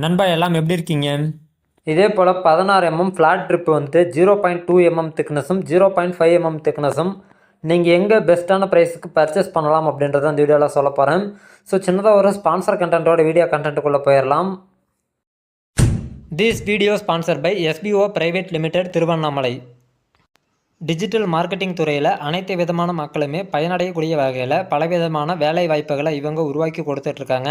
நண்பா எல்லாம் எப்படி இருக்கீங்க? இதே போல் பதினாறு எம்எம் ஃப்ளாட் ட்ரிப் வந்துட்டு ஜீரோ பாயிண்ட் டூ எம்எம் திக்னஸும் ஜீரோ பாயிண்ட் ஃபைவ் எம்எம் திக்னஸும் நீங்கள் எங்கே பெஸ்ட்டான ப்ரைஸுக்கு பர்ச்சேஸ் பண்ணலாம் அப்படின்றத அந்த வீடியோவில் சொல்ல போகிறேன் ஸோ சின்னதாக ஒரு ஸ்பான்சர் கண்டென்ட்டோட வீடியோ கண்டென்ட்டுக்குள்ளே போயிடலாம் this video sponsor by SPO private limited Tiruvannamalai digital marketing துறையில் அனைத்து விதமான மக்களுமே பயனடையக்கூடிய வகையில் பலவிதமான வேலை வாய்ப்புகளை இவங்க உருவாக்கி கொடுத்துட்ருக்காங்க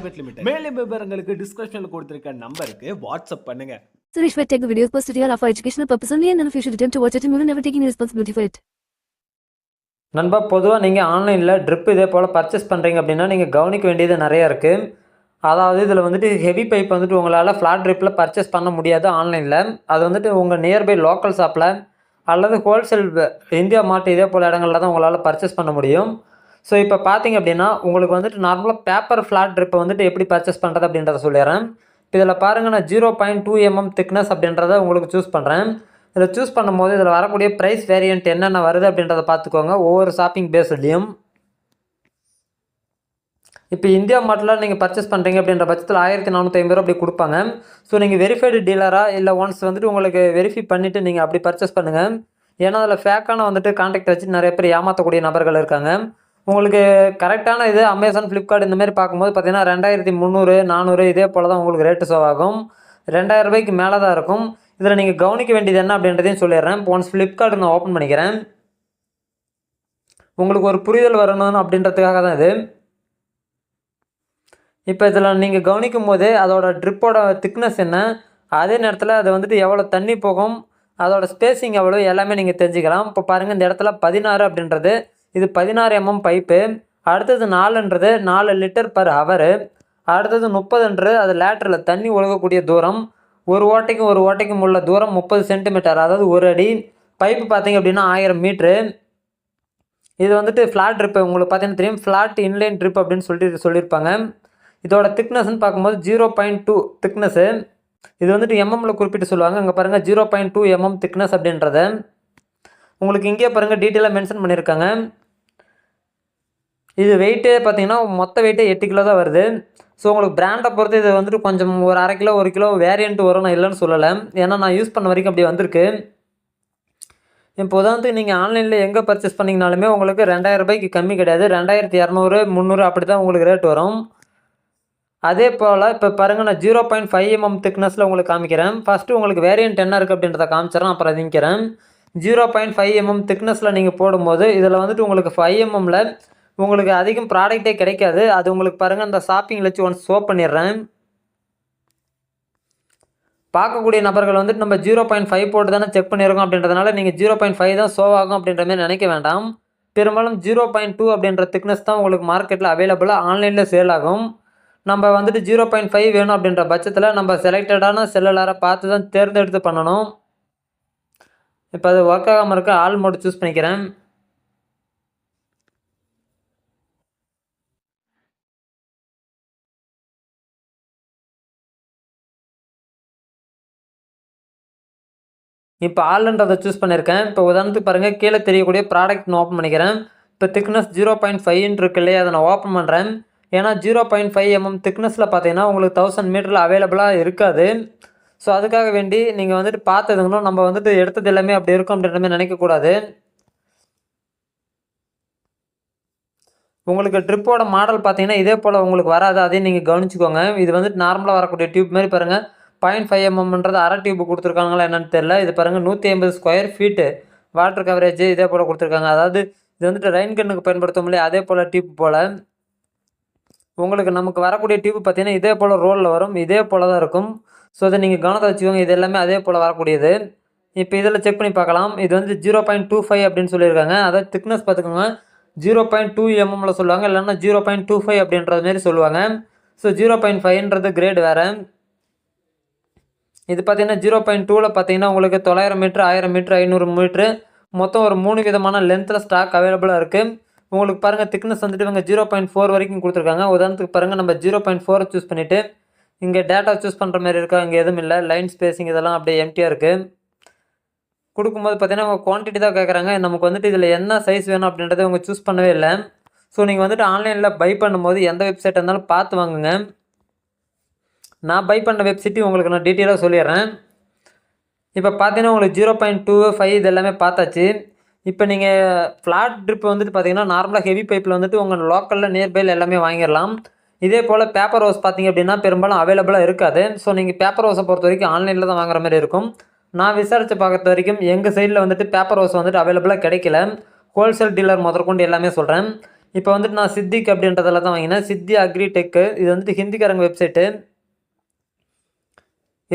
limited மேலும் விவரங்களுக்கு டிஸ்கிரிப்ஷன்ல கொடுத்திருக்க நம்பருக்கு வாட்ஸ்அப் பண்ணுங்க. Suresh will take the videos posted here are for educational purpose only and of you should attempt to watch it and you will never take any responsibility for it. நண்பா பொதுவாக நீங்கள் ஆன்லைனில் ட்ரிப் இதே போல் purchase பண்ணுறீங்க அப்படின்னா நீங்கள் கவனிக்க வேண்டியது நிறையா இருக்குது அதாவது இதில் வந்துட்டு ஹெவி பைப் வந்துட்டு உங்களால் ஃப்ளாட் ட்ரிப்பில் பர்ச்சேஸ் பண்ண முடியாது ஆன்லைனில் அது வந்துட்டு உங்கள் நியர்பை லோக்கல் ஷாப்பில் அல்லது ஹோல்சேல் இந்தியா மார்ட் இதே போல் இடங்களில் தான் உங்களால் பர்ச்சேஸ் பண்ண முடியும். ஸோ இப்போ பார்த்தீங்க அப்படின்னா உங்களுக்கு வந்துட்டு நார்மலாக பேப்பர் ஃப்ளாட் ட்ரிப்பை வந்துட்டு எப்படி பர்ச்சேஸ் பண்ணுறது அப்படின்றத சொல்லிடுறேன். இப்போ இதில் பாருங்கள் நான் zero point two MM thickness அப்படின்றத உங்களுக்கு சூஸ் பண்ணுறேன் இதில் சூஸ் பண்ணும்போது இதில் வரக்கூடிய ப்ரைஸ் வேரியன்ட் என்னென்ன வருது அப்படின்றத பார்த்துக்கோங்க ஒவ்வொரு ஷாப்பிங் பேஸ்லையும் இப்போ இந்தியா மாட்டில் நீங்கள் பர்ச்சேஸ் பண்ணுறீங்க அப்படின்ற பட்சத்தில் ஆயிரத்தி நானூற்றி ஐம்பது ரூபா அப்படி கொடுப்பாங்க. ஸோ நீங்கள் வெரிஃபைடு டீலராக இல்லை ஒன்ஸ் வந்துட்டு உங்களுக்கு வெரிஃபை பண்ணிவிட்டு நீங்கள் அப்படி பர்ச்சேஸ் பண்ணுங்கள் ஏன்னா அதில் ஃபேக்கான வந்துட்டு கான்டாக்ட் வச்சு நிறைய பேர் ஏமாற்றக்கூடிய நபர்கள் இருக்காங்க. உங்களுக்கு கரெக்டான இது அமேசான் ஃப்ளிப்கார்ட் இந்த மாதிரி பார்க்கும்போது பார்த்தீங்கன்னா ரெண்டாயிரத்தி முந்நூறு நானூறு இதே போல் தான் உங்களுக்கு ரேட்டு ஷோ ஆகும். ரெண்டாயிரம் ரூபாய்க்கு மேலே தான் இருக்கும். இதில் நீங்கள் கவனிக்க வேண்டியது என்ன அப்படின்றதையும் சொல்லிடுறேன். இப்போ ஒன்ஸ் ஃப்ளிப்கார்ட் நான் ஓப்பன் பண்ணிக்கிறேன். உங்களுக்கு ஒரு புரிதல் வரணும் அப்படின்றதுக்காக தான் இது. இப்போ இதில் நீங்கள் கவனிக்கும் போது அதோட ட்ரிப்போட திக்னஸ் என்ன? அதே நேரத்தில் அது வந்துட்டு எவ்வளோ தண்ணி போகும்? அதோட ஸ்பேசிங் எவ்வளோ எல்லாமே நீங்கள் தெரிஞ்சுக்கலாம். இப்போ பாருங்கள் இந்த இடத்துல பதினாறு அப்படின்றது இது பதினாறு எம்எம் பைப்பு. அடுத்தது நாலுன்றது நாலு லிட்டர் பர் ஹவரு. அடுத்தது முப்பதுன்றது அது லேட்டரில் தண்ணி ஒழுகக்கூடிய தூரம். ஒரு ஓட்டைக்கும் ஒரு ஓட்டைக்கும் உள்ள தூரம் முப்பது சென்டிமீட்டர் அதாவது ஒரு அடி. பைப்பு பார்த்தீங்க அப்படின்னா ஆயிரம் மீட்ரு. இது வந்துட்டு ஃப்ளாட் ட்ரிப்பு உங்களுக்கு பார்த்தீங்கன்னா தெரியும். ஃப்ளாட் இன்லைன் ட்ரிப் அப்படின்னு சொல்லிட்டு சொல்லியிருப்பாங்க. இதோட திக்னஸ்ன்னு பார்க்கும்போது ஜீரோ பாயிண்ட் டூ திக்னஸ்ஸு இது வந்துட்டு எம்எம்மில் குறிப்பிட்டு சொல்லுவாங்க. அங்கே பாருங்கள் zero point two MM thickness அப்படின்றத. உங்களுக்கு இங்கேயே பாருங்கள் டீட்டெயிலாக மென்ஷன் பண்ணியிருக்காங்க. இது வெயிட்டே பார்த்தீங்கன்னா மொத்த வெயிட்டே எட்டு கிலோ தான் வருது. ஸோ உங்களுக்கு பிராண்டை பொறுத்து இது வந்துட்டு கொஞ்சம் ஒரு அரை கிலோ ஒரு கிலோ வேரியன்ட் வரும் நான் இல்லைன்னு சொல்லலை. ஏன்னா நான் யூஸ் பண்ண வரைக்கும் அப்படி வந்திருக்கு. இப்போ உதாரணத்துக்கு நீங்கள் ஆன்லைனில் எங்கே பர்ச்சேஸ் பண்ணிங்கனாலுமே உங்களுக்கு ரெண்டாயிரம் ரூபாய்க்கு கம்மி கிடையாது. ரெண்டாயிரத்தி இரநூறு முந்நூறு அப்படி தான் உங்களுக்கு ரேட் வரும். அதே போல் இப்போ பாருங்கள் நான் ஜீரோ பாயிண்ட் ஃபைவ் எம்எம் திக்னஸில் உங்களுக்கு காமிக்கிறேன். ஃபஸ்ட்டு உங்களுக்கு வேரியன்ட் என்ன இருக்குது அப்படின்றத காமிச்சிடறேன். அப்புறம் அதிக்கிறேன் ஜீரோ பாயிண்ட் ஃபைவ் எம்எம் திக்னஸில் நீங்கள் போடும்போது இதில் வந்துட்டு உங்களுக்கு ஃபைவ் எம்எம்மில் mm உங்களுக்கு அதிகம் ப்ராடக்ட்டே கிடைக்காது. அது உங்களுக்கு பாருங்கள் அந்த ஷாப்பிங்கில் வச்சு ஒன்ஸ் ஷோ பண்ணிடுறேன். பார்க்கக்கூடிய நபர்கள் வந்துட்டு நம்ம ஜீரோ பாயிண்ட் ஃபைவ் போட்டு தானே செக் பண்ணியிருக்கோம் அப்படின்றதுனால நீங்கள் ஜீரோ பாயிண்ட் ஃபைவ் தான் ஷோ ஆகும் அப்படின்ற மாதிரி நினைக்க வேண்டாம். பெரும்பாலும் ஜீரோ பாயிண்ட் டூ அப்படின்ற திக்னஸ் தான் உங்களுக்கு மார்க்கெட்டில் அவைலபிளாக ஆன்லைனில் சேல் ஆகும். நம்ம வந்துட்டு ஜீரோ பாயிண்ட் ஃபைவ் வேணும் அப்படின்ற பட்சத்தில் நம்ம செலக்டடான செல்லலாரை பார்த்து தான் தேர்ந்தெடுத்து பண்ணணும். இப்போ அது ஒர்க் ஆகாமல் இருக்க ஆல் மோட் சூஸ் பண்ணிக்கிறேன். இப்போ ஆல்ன்றதை சூஸ் பண்ணியிருக்கேன் இப்போ உதாரணத்துக்கு பாருங்கள் கீழே தெரியக்கூடிய ப்ராடக்ட் நான் ஓப்பன் பண்ணிக்கிறேன். இப்போ திக்னஸ் ஜீரோ பாயிண்ட் ஃபைவ்னு இருக்கு இல்லையா அதை நான் ஓப்பன் பண்ணுறேன் ஏன்னா ஜீரோ பாயிண்ட் ஃபைவ் எம்எம் திக்னஸில் பார்த்தீங்கன்னா உங்களுக்கு தௌசண்ட் மீட்டரில் அவைலபிளாக இருக்காது. ஸோ அதுக்காக வேண்டி நீங்கள் வந்துட்டு பார்த்ததுங்களும் நம்ம வந்துட்டு எடுத்தது எல்லாமே அப்படி இருக்கும் அப்படின்ற மாதிரி நினைக்கக்கூடாது உங்களுக்கு ட்ரிப்போட மாடல் பார்த்தீங்கன்னா இதே போல் உங்களுக்கு வராது. அதையும் நீங்கள் கவனிச்சுக்கோங்க. இது வந்துட்டு நார்மலாக வரக்கூடிய டியூப் மாதிரி பாருங்கள் பாயிண்ட் ஃபைவ் எம்எம்ன்றது அரை டியூப் கொடுத்துருக்காங்களா என்னன்னு தெரியல. இது பாருங்கள் நூற்றி ஐம்பது ஸ்கொயர் ஃபீட்டு வாட்டர் கவரேஜ் இதே போல் கொடுத்துருக்காங்க. அதாவது இது வந்துட்டு ரெயின் கண்ணுக்கு பயன்படுத்தும் இல்லையா? அதே போல் டியூப் போல். உங்களுக்கு நமக்கு வரக்கூடிய டியூப் பார்த்தீங்கன்னா இதே போல் ரோலில் வரும். இதே போல் தான் இருக்கும். ஸோ அதை நீங்கள் கவனத்தை வச்சுக்கோங்க. இது எல்லாமே அதே போல் வரக்கூடியது. இப்போ இதில் செக் பண்ணி பார்க்கலாம். இது வந்து ஜீரோ பாயிண்ட் டூ ஃபைவ் அப்படின்னு சொல்லியிருக்காங்க. அதாவது திக்னஸ் பார்த்துக்கோங்க. ஜீரோ பாயிண்ட் டூ எம்எம்மில் சொல்லுவாங்க. இல்லைன்னா ஜீரோ பாயிண்ட் டூ ஃபைவ் அப்படின்றது மாரி சொல்லுவாங்க. ஸோ ஜீரோ பாயிண்ட் ஃபைவ்ன்றது கிரேட் வேறு. இது பார்த்தீங்கன்னா ஜீரோ பாயிண்ட் டூவில் பார்த்தீங்கன்னா உங்களுக்கு தொள்ளாயிரம் மீட்ரு ஆயிரம் மீட்ரு ஐநூறு மீட்ரு மொத்தம் ஒரு மூணு விதமான லென்த்தில் ஸ்டாக் அவைலபிளாக இருக்குது உங்களுக்கு பாருங்கள் திக்னஸ் வந்துட்டு இவங்க ஜீரோ பாயிண்ட் ஃபோர் வரைக்கும் கொடுத்துருக்காங்க. உதாரணத்துக்கு பாருங்கள் நம்ம ஜீரோ பாயிண்ட் ஃபோரை சூஸ் பண்ணிவிட்டு இங்கே டேட்டா சூஸ் பண்ணுற மாதிரி இருக்கா இங்கே எதுவும் இல்லை. லைன் ஸ்பேசிங் இதெல்லாம் அப்படியே எம்டியாக இருக்குது கொடுக்கும்போது பார்த்தீங்கன்னா அவங்க குவான்டிட்டி தான் கேட்குறாங்க நமக்கு வந்துட்டு இதில் என்ன சைஸ் வேணும் அப்படின்றத அவங்க சூஸ் பண்ணவே இல்லை. ஸோ நீங்கள் வந்துட்டு ஆன்லைனில் பை பண்ணும்போது எந்த வெப்சைட் இருந்தாலும் பார்த்து வாங்குங்க. நான் பை பண்ண வெப்சைட்டையும் உங்களுக்கு நான் டீட்டெயிலாக சொல்லிடுறேன். இப்போ பார்த்தீங்கன்னா உங்களுக்கு ஜீரோ பாயிண்ட் டூ ஃபைவ் இது எல்லாமே பார்த்தாச்சு. இப்போ நீங்கள் ஃப்ளாட் ட்ரிப் வந்துட்டு பார்த்தீங்கன்னா நார்மலாக ஹெவி பைப்பில் வந்துட்டு உங்கள் லோக்கலில் நியர்பையில் எல்லாமே வாங்கிடலாம். இதே போல் பேப்பர் ஹவுஸ் பார்த்தீங்க அப்படின்னா பெரும்பாலும் அவைலபிளாக இருக்காது. ஸோ நீங்கள் பேப்பர் ஹவுஸை பொறுத்த வரைக்கும் ஆன்லைனில் தான் வாங்குற மாதிரி இருக்கும். நான் விசாரித்து பார்க்குற வரைக்கும் எங்கள் சைடில் வந்துட்டு பேப்பர் ஹவுஸ் வந்துட்டு அவைலபிளாக கிடைக்கல. ஹோல்சேல் டீலர் முதற்கொண்டு எல்லாமே சொல்கிறேன் இப்போ வந்துட்டு நான் சித்திக் அப்படின்றதில் தான் வாங்கினேன். சித்தி அக்ரி டெக்கு இது வந்துட்டு ஹிந்திக்காரங்க வெப்சைட்டு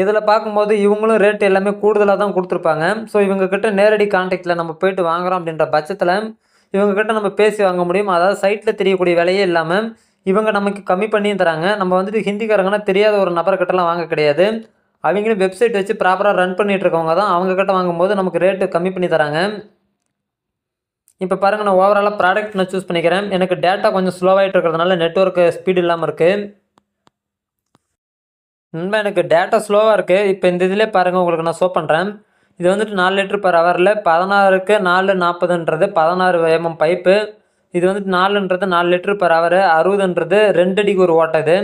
இதில் பார்க்கும்போது இவங்களும் ரேட் எல்லாமே கூடுதலாக தான் கொடுத்துருப்பாங்க. ஸோ இவங்கக்கிட்ட நேரடி கான்டாக்டில் நம்ம போயிட்டு வாங்குறோம் அப்படின்ற பட்சத்தில் இவங்கக்கிட்ட நம்ம பேசி வாங்க முடியும். அதாவது சைட்டில் தெரியக்கூடிய விலையே இல்லாமல் இவங்க நமக்கு கம்மி பண்ணியும் தராங்க. நம்ம வந்துட்டு ஹிந்திக்காரங்கன்னா தெரியாத ஒரு நபர்கிட்டலாம் வாங்க கிடையாது. அவங்களும் வெப்சைட் வச்சு ப்ராப்பராக ரன் பண்ணிகிட்டு இருக்கவங்க தான் அவங்கக்கிட்ட வாங்கும்போது நமக்கு ரேட்டு கம்மி பண்ணி தராங்க. இப்போ பாருங்கள் நான் ஓவராலாக ப்ராடக்ட் நான் சூஸ் பண்ணிக்கிறேன். எனக்கு டேட்டா கொஞ்சம் ஸ்லோவாகிட்டு இருக்கிறதுனால நெட்ஒர்க்கு ஸ்பீடு இல்லாமல் இருக்குது நண்பா எனக்கு டேட்டா ஸ்லோவாக இருக்குது இப்போ இந்த இதிலே பாருங்கள் உங்களுக்கு நான் ஷோ பண்ணுறேன் இது வந்துட்டு நாலு லிட்ரு பர் ஹவரில் பதினாறுக்கு நாலு நாற்பதுன்றது பதினாறு எம்எம் பைப்பு இது வந்துட்டு நாலுன்றது நாலு லிட்ரு பர் ஹவர் அறுபதுன்றது ரெண்டு அடிக்கு ஒரு ஓட்டை இது.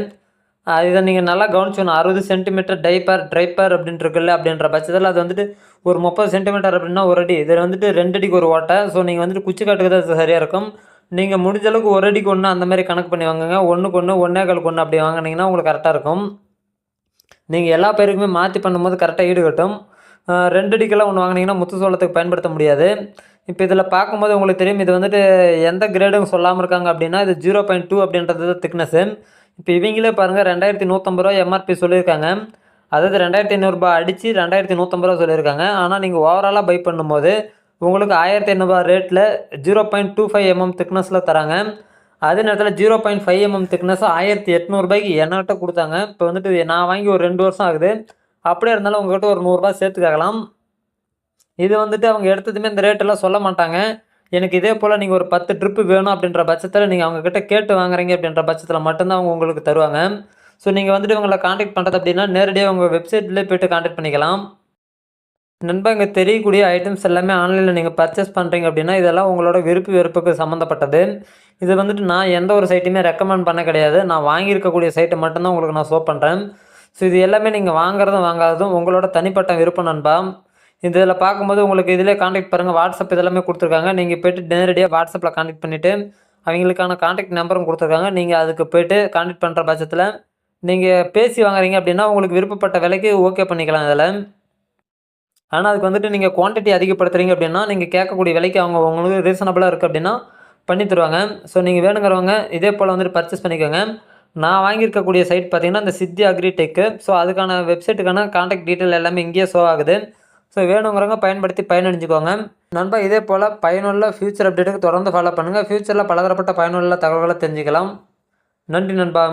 இதை நீங்கள் நல்லா கவனிச்சுக்கணும். அறுபது சென்டிமீட்டர் டைப்பர் ட்ரைப்பர் அப்படின்ட்டு இருக்குல்ல அப்படின்ற பட்சத்தில் அது வந்துட்டு ஒரு முப்பது சென்டிமீட்டர் அப்படின்னா ஒரு அடி. இதில் வந்துட்டு ரெண்டு அடிக்கு ஒரு ஓட்டை. ஸோ நீங்கள் வந்துட்டு குச்சி காட்டுக்கு தான் சரியாக இருக்கும். நீங்கள் முடிஞ்ச அளவுக்கு ஒரு அடிக்கு ஒன்று அந்த மாதிரி கணக்கு பண்ணி வாங்குங்க. ஒன்றுக்கு ஒன்று ஒன்றே காலுக்கு ஒன்று அப்படி வாங்கினீங்கன்னா உங்களுக்கு கரெக்டாக இருக்கும். நீங்கள் எல்லா பேருக்குமே மாற்றி பண்ணும்போது கரெக்டாக ஈடுகட்டும் ரெண்டு அடிக்கெல்லாம் ஒன்று வாங்கினீங்கன்னா முத்து சோளத்துக்கு பயன்படுத்த முடியாது. இப்போ இதில் பார்க்கும்போது உங்களுக்கு தெரியும் இது வந்துட்டு எந்த கிரேடும் சொல்லாமல் இருக்காங்க அப்படின்னா இது ஜீரோ பாயிண்ட் டூ அப்படின்றது திக்னஸ்ஸு இப்போ இவங்களே பாருங்கள் ரெண்டாயிரத்தி நூற்றம்பது ரூபா எம்ஆர்பி சொல்லியிருக்காங்க. அதாவது ரெண்டாயிரத்தி ஐநூறுரூபா அடித்து ரெண்டாயிரத்தி நூற்றம்பது ரூபா சொல்லியிருக்காங்க. ஆனால் நீங்கள் ஓவராலாக பை பண்ணும்போது உங்களுக்கு ஆயிரத்தி ஐநூறுபா ரேட்டில் zero point two five MM திக்னஸில் தராங்க. அதே நேரத்தில் zero point five MM thickness ஆயிரத்தி எட்நூறுபாய்க்கு என்கிட்ட கொடுத்தாங்க. இப்போ வந்துட்டு நான் வாங்கி ஒரு ரெண்டு வருஷம் ஆகுது. அப்படியே இருந்தாலும் உங்கள்கிட்ட ஒரு நூறுரூபா சேர்த்து கேட்கலாம் இது வந்துட்டு அவங்க எடுத்ததுமே இந்த ரேட்டெல்லாம் சொல்ல மாட்டாங்க. எனக்கு இதே போல் நீங்கள் ஒரு பத்து ட்ரிப்பு வேணும் அப்படின்ற பட்சத்தில் நீங்கள் அவங்கக்கிட்ட கேட்டு வாங்குறீங்க அப்படின்ற பட்சத்தில் மட்டும்தான் அவங்க உங்களுக்கு தருவாங்க. ஸோ நீங்கள் வந்துட்டு உங்களை காண்டாக்ட் பண்ணுறது அப்படின்னா நேரடியாக உங்கள் வெப்சைட்லேயே போய்ட்டு காண்டாக்ட் பண்ணிக்கலாம். நண்பா இங்கே தெரியக்கூடிய ஐட்டம்ஸ் எல்லாமே ஆன்லைனில் நீங்கள் பர்ச்சேஸ் பண்ணுறீங்க அப்படின்னா இதெல்லாம் உங்களோட விருப்பு வெறுப்புக்கு சம்மந்தப்பட்டது இது வந்துட்டு நான் எந்த ஒரு சைட்டுமே ரெக்கமெண்ட் பண்ண கிடையாது. நான் வாங்கியிருக்கக்கூடிய சைட்டை மட்டும்தான் உங்களுக்கு நான் ஷோ பண்ணுறேன் ஸோ இது எல்லாமே நீங்கள் வாங்குறதும் வாங்காததும் உங்களோட தனிப்பட்ட விருப்பம் நண்பா. இதில் பார்க்கும்போது உங்களுக்கு இதிலே காண்டாக்ட் பாருங்கள் வாட்ஸ்அப் இதெல்லாமே கொடுத்துருக்காங்க. நீங்கள் போய்ட்டு நேரடியாக வாட்ஸ்அப்பில் காண்டாக்ட் பண்ணிவிட்டு அவங்களுக்கான காண்டாக்ட் நம்பரும் கொடுத்துருக்காங்க. நீங்கள் அதுக்கு போய்ட்டு காண்டாக்ட் பண்ணுற பட்சத்தில் நீங்கள் பேசி வாங்குறீங்க அப்படின்னா உங்களுக்கு விருப்பப்பட்ட விலைக்கு ஓகே பண்ணிக்கலாம் இதில். ஆனால் அதுக்கு வந்துட்டு நீங்கள் குவான்டிட்டி அதிகப்படுத்துறீங்க அப்படின்னா நீங்கள் கேட்கக்கூடிய விலைக்கு அவங்க உங்களுக்கு ரீசனபிளாக இருக்குது அப்படின்னா பண்ணி தருவாங்க. ஸோ நீங்கள் வேணுங்கிறவங்க இதே போல் வந்துட்டு பர்ச்சேஸ் பண்ணிக்கோங்க. நான் வாங்கியிருக்கக்கூடிய சைட் பார்த்தீங்கன்னா இந்த சித்தி அக்ரி டெக்கு ஸோ அதுக்கான வெப்சைட்டுக்கான காண்டாக்ட் டீட்டெயில் எல்லாமே இங்கேயே ஷோ ஆகுது. ஸோ வேணுங்கிறவங்க பயன்படுத்தி பயனடைஞ்சுக்கோங்க. நண்பா இதே போல் பயனுள்ள ஃபியூச்சர் அப்டேட்டுக்கு தொடர்ந்து ஃபாலோ பண்ணுங்கள் ஃபியூச்சரில் பலதரப்பட்ட பயனுள்ள தகவல்களை தெரிஞ்சுக்கலாம். நன்றி நண்பா.